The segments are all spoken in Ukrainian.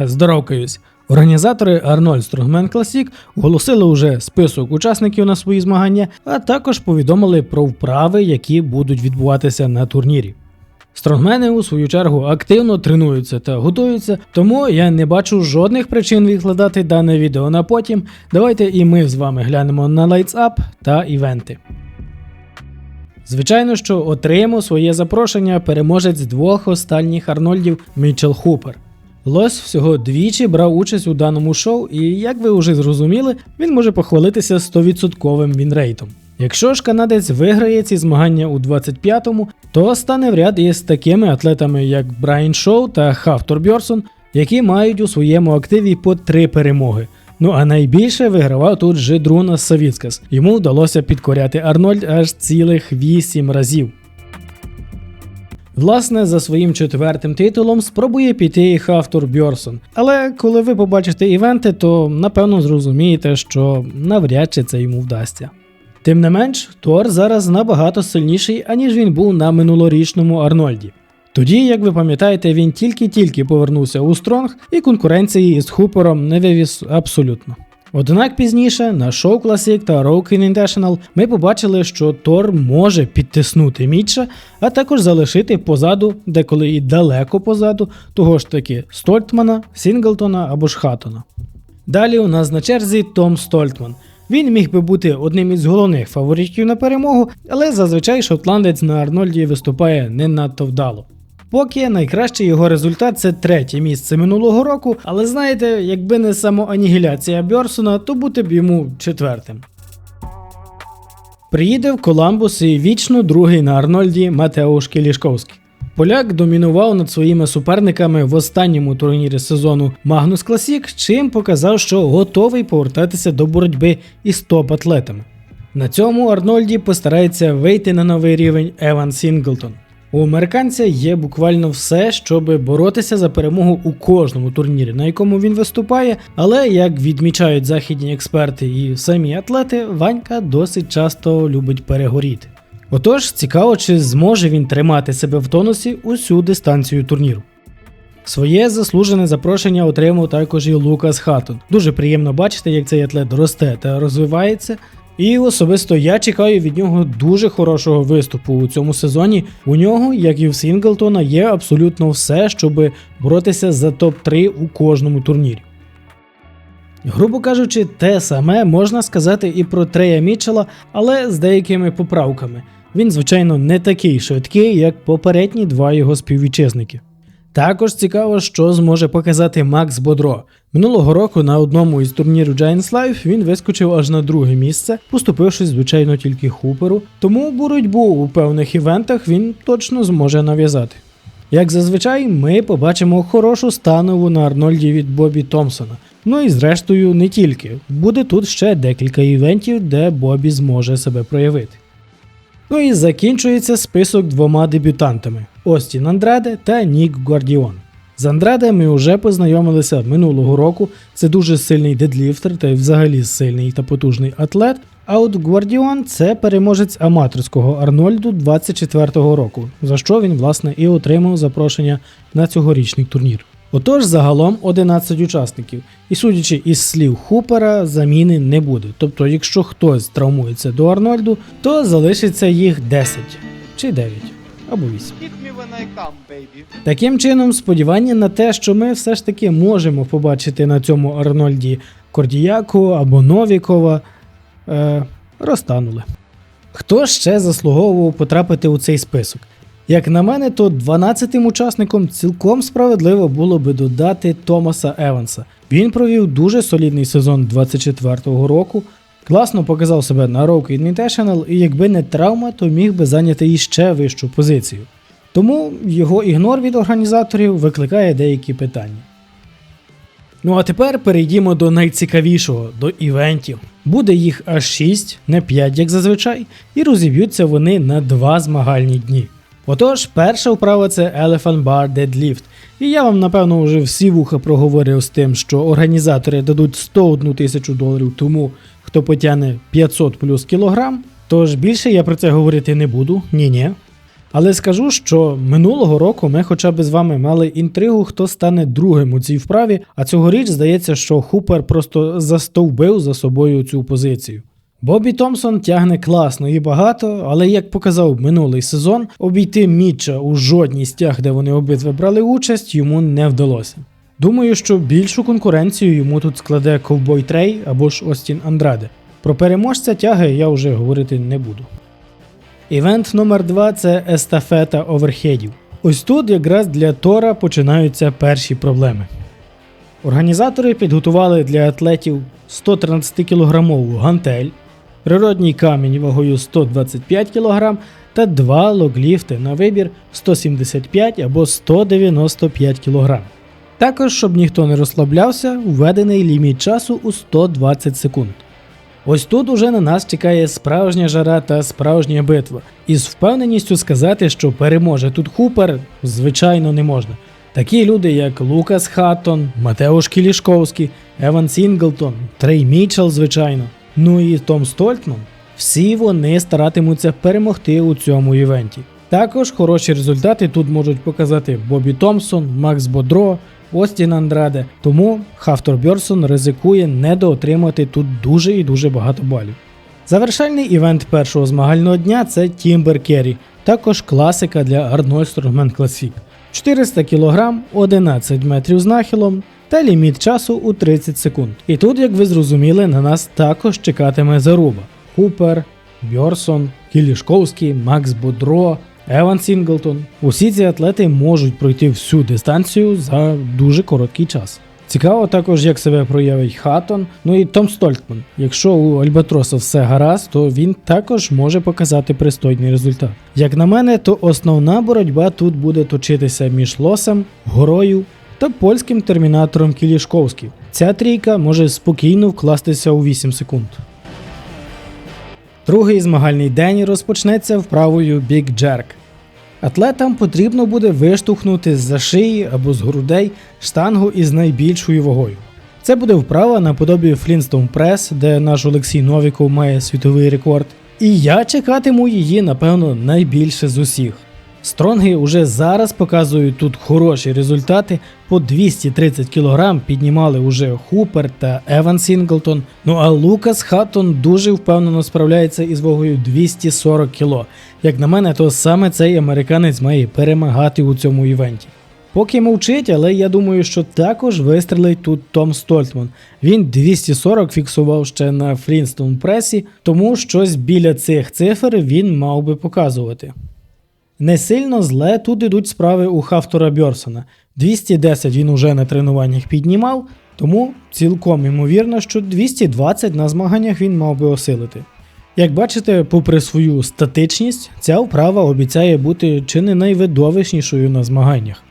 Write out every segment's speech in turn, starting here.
Здоровкаюсь. Організатори Arnold Strongman Classic оголосили уже список учасників на свої змагання, а також повідомили про вправи, які будуть відбуватися на турнірі. Стронгмени, у свою чергу, активно тренуються та готуються, тому я не бачу жодних причин відкладати дане відео на потім. Давайте і ми з вами глянемо на Lights Up та івенти. Звичайно, що отримав своє запрошення переможець двох останніх Арнольдів Мічел Хупер. Лось всього двічі брав участь у даному шоу, і як ви вже зрозуміли, він може похвалитися 100% вінрейтом. Якщо ж канадець виграє ці змагання у 25-му, то стане в ряд із такими атлетами, як Брайан Шоу та Хафтор Бьорсон, які мають у своєму активі по три перемоги. Ну а найбільше вигравав тут Жидруна Савіцкас. Йому вдалося підкоряти Арнольд аж цілих 8 разів. Власне, за своїм четвертим титулом спробує піти і Хафтур Бьорсон. Але коли ви побачите івенти, то напевно зрозумієте, що навряд чи це йому вдасться. Тим не менш, Тор зараз набагато сильніший, аніж він був на минулорічному Арнольді. Тоді, як ви пам'ятаєте, він тільки-тільки повернувся у Стронг і конкуренції із Хупером не вивіз абсолютно. Однак пізніше на шоу Classic та Rokin International ми побачили, що Тор може підтиснути Мітча, а також залишити позаду, деколи і далеко позаду, того ж таки Стольтмана, Сінглтона або ж Хаттона. Далі у нас на черзі Том Стольтман. Він міг би бути одним із головних фаворитів на перемогу, але зазвичай шотландець на Арнольді виступає не надто вдало. Поки найкращий його результат це третє місце минулого року, але знаєте, якби не самоанігіляція Бьорсона, то бути б йому четвертим. Приїде в Коламбус і вічно другий на Арнольді Матеуш Кілішковський. Поляк домінував над своїми суперниками в останньому турнірі сезону Магнус Класік, чим показав, що готовий повертатися до боротьби із топ-атлетами. На цьому Арнольді постарається вийти на новий рівень Еван Сінглтон. У американця є буквально все, щоб боротися за перемогу у кожному турнірі, на якому він виступає, але як відмічають західні експерти і самі атлети, Ванька досить часто любить перегоріти. Отож, цікаво, чи зможе він тримати себе в тонусі усю дистанцію турніру. Своє заслужене запрошення отримав також і Лукас Хатон. Дуже приємно бачити, як цей атлет росте та розвивається. І особисто я чекаю від нього дуже хорошого виступу у цьому сезоні. У нього, як і в Сінглтона, є абсолютно все, щоб боротися за топ-3 у кожному турнірі. Грубо кажучи, те саме можна сказати і про Трея Мітчела, але з деякими поправками. Він, звичайно, не такий швидкий, як попередні два його співвітчизники. Також цікаво, що зможе показати Макс Бодро. Минулого року на одному із турнірів Giants Life він вискочив аж на друге місце, поступивши, звичайно, тільки хуперу, тому боротьбу у певних івентах він точно зможе нав'язати. Як зазвичай, ми побачимо хорошу станову на Арнольді від Бобі Томпсона. Ну і зрештою не тільки. Буде тут ще декілька івентів, де Бобі зможе себе проявити. Ну і закінчується список двома дебютантами Остін Андраде та Нік Гвардіон. З Андраде ми вже познайомилися минулого року. Це дуже сильний дедліфтер та й взагалі сильний та потужний атлет. А от Гвардіон це переможець аматорського Арнольду 24-го року, за що він, власне, і отримав запрошення на цьогорічний турнір. Отож, загалом 11 учасників, і судячи із слів Хупера, заміни не буде. Тобто, якщо хтось травмується до Арнольду, то залишиться їх 10 чи 9 або 8. Таким чином, сподівання на те, що ми все ж таки можемо побачити на цьому Арнольді Кордіяку або Новікова, е, розтанули. Хто ще заслуговував потрапити у цей список? Як на мене, то 12-тим учасником цілком справедливо було би додати Томаса Еванса. Він провів дуже солідний сезон 24-го року, класно показав себе на Rock Invitational і якби не травма, то міг би зайняти іще вищу позицію. Тому його ігнор від організаторів викликає деякі питання. Ну а тепер перейдімо до найцікавішого, до івентів. Буде їх аж 6, не 5, як зазвичай, і розіб'ються вони на два змагальні дні. Отож, перша вправа це Elephant Bar Deadlift. І я вам, напевно, вже всі вуха проговорив з тим, що організатори дадуть 101 тисячу доларів тому, хто потягне 500 плюс кілограм. Тож більше я про це говорити не буду, ні-ні. Але скажу, що минулого року ми хоча б з вами мали інтригу, хто стане другим у цій вправі, а цьогоріч здається, що Хупер просто застовбив за собою цю позицію. Бобі Томпсон тягне класно і багато, але як показав минулий сезон, обійти Мітча у жодній з тяг, де вони обидва брали участь, йому не вдалося. Думаю, що більшу конкуренцію йому тут складе Ковбой Трей або ж Остін Андраде. Про переможця тяги я вже говорити не буду. Івент номер 2 це естафета оверхедів. Ось тут якраз для Тора починаються перші проблеми. Організатори підготували для атлетів 113 кілограмову гантель, природній камінь вагою 125 кг та два логліфти на вибір 175 або 195 кг. Також, щоб ніхто не розслаблявся, введений ліміт часу у 120 секунд. Ось тут уже на нас чекає справжня жара та справжня битва. І з впевненістю сказати, що переможе тут Хупер, звичайно, не можна. Такі люди, як Лукас Хаттон, Матеуш Кілішковський, Еван Сінглтон, Трей Мічел, звичайно, ну і Том Стольтман, всі вони старатимуться перемогти у цьому івенті. Також хороші результати тут можуть показати Бобі Томпсон, Макс Бодро, Остін Андраде, тому Хафтор Бьорсон ризикує недоотримати тут дуже і дуже багато балів. Завершальний івент першого змагального дня це Тімбер Керрі, також класика для Arnold Strongman Classic. 400 кг, 11 метрів з нахилом та ліміт часу у 30 секунд. І тут, як ви зрозуміли, на нас також чекатиме заруба. Купер, Бьорсон, Кілішковський, Макс Бодро, Еван Сінглтон. Усі ці атлети можуть пройти всю дистанцію за дуже короткий час. Цікаво також, як себе проявить Хаттон, ну і Том Стольтман. Якщо у Альбатроса все гаразд, то він також може показати пристойний результат. Як на мене, то основна боротьба тут буде точитися між Лосем, Горою та польським термінатором Кілішковським. Ця трійка може спокійно вкластися у 8 секунд. Другий змагальний день розпочнеться вправою Jerk. Атлетам потрібно буде виштовхнути з-за шиї або з грудей штангу із найбільшою вагою. Це буде вправа наподобі Флінстон Прес, де наш Олексій Новіков має світовий рекорд. І я чекатиму її, напевно, найбільше з усіх. Стронги уже зараз показують тут хороші результати. По 230 кг піднімали уже Хупер та Еван Сінглтон. Ну а Лукас Хаттон дуже впевнено справляється із вагою 240 кг. Як на мене, то саме цей американець має перемагати у цьому івенті. Поки мовчить, але я думаю, що також вистрелить тут Том Стольтман. Він 240 фіксував ще на Фрінстон пресі, тому щось біля цих цифр він мав би показувати. Не сильно зле тут ідуть справи у Хафтора Бьорсона. 210 він уже на тренуваннях піднімав, тому цілком ймовірно, що 220 на змаганнях він мав би осилити. Як бачите, попри свою статичність, ця вправа обіцяє бути чи не найвидовищнішою на змаганнях.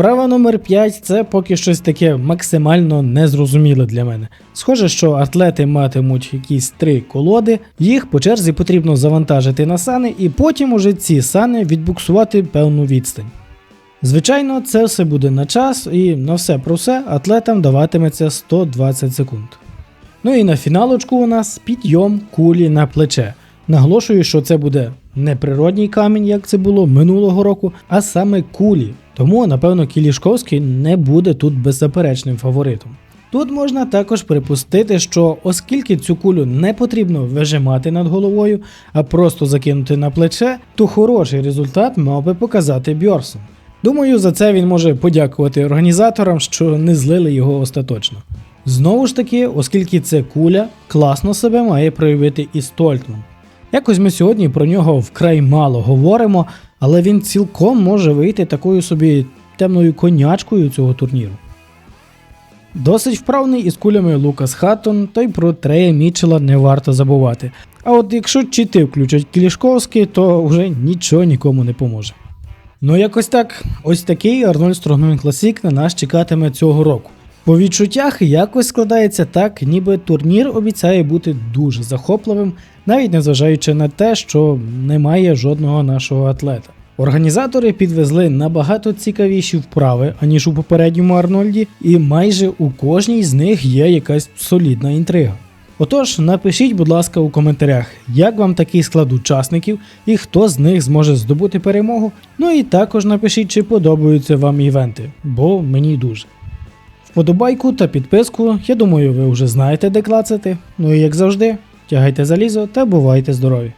Вправа номер 5 це поки щось таке максимально незрозуміле для мене. Схоже, що атлети матимуть якісь три колоди, їх по черзі потрібно завантажити на сани і потім уже ці сани відбуксувати певну відстань. Звичайно, це все буде на час, і на все про все атлетам даватиметься 120 секунд. Ну і на фіналочку у нас підйом кулі на плече. Наголошую, що це буде не природній камінь, як це було минулого року, а саме кулі. Тому, напевно, Кілішковський не буде тут беззаперечним фаворитом. Тут можна також припустити, що оскільки цю кулю не потрібно вижимати над головою, а просто закинути на плече, то хороший результат мав би показати Бьорсон. Думаю, за це він може подякувати організаторам, що не злили його остаточно. Знову ж таки, оскільки це куля, класно себе має проявити і Стольтман. Якось ми сьогодні про нього вкрай мало говоримо, але він цілком може вийти такою собі темною конячкою цього турніру. Досить вправний із кулями Лукас Хаттон, то й про Трея Мітчела не варто забувати. А от якщо чити включать Кілішковський, то вже нічого нікому не поможе. Ну якось так, ось такий Арнольд Strongman Classic на нас чекатиме цього року. По відчуттях якось складається так, ніби турнір обіцяє бути дуже захопливим, навіть незважаючи на те, що немає жодного нашого атлета. Організатори підвезли набагато цікавіші вправи, аніж у попередньому Арнольді, і майже у кожній з них є якась солідна інтрига. Отож, напишіть, будь ласка, у коментарях, як вам такий склад учасників і хто з них зможе здобути перемогу. Ну і також напишіть, чи подобаються вам івенти, бо мені дуже. Вподобайку та підписку, я думаю, ви вже знаєте, де клацати. Ну і як завжди, тягайте залізо та бувайте здорові!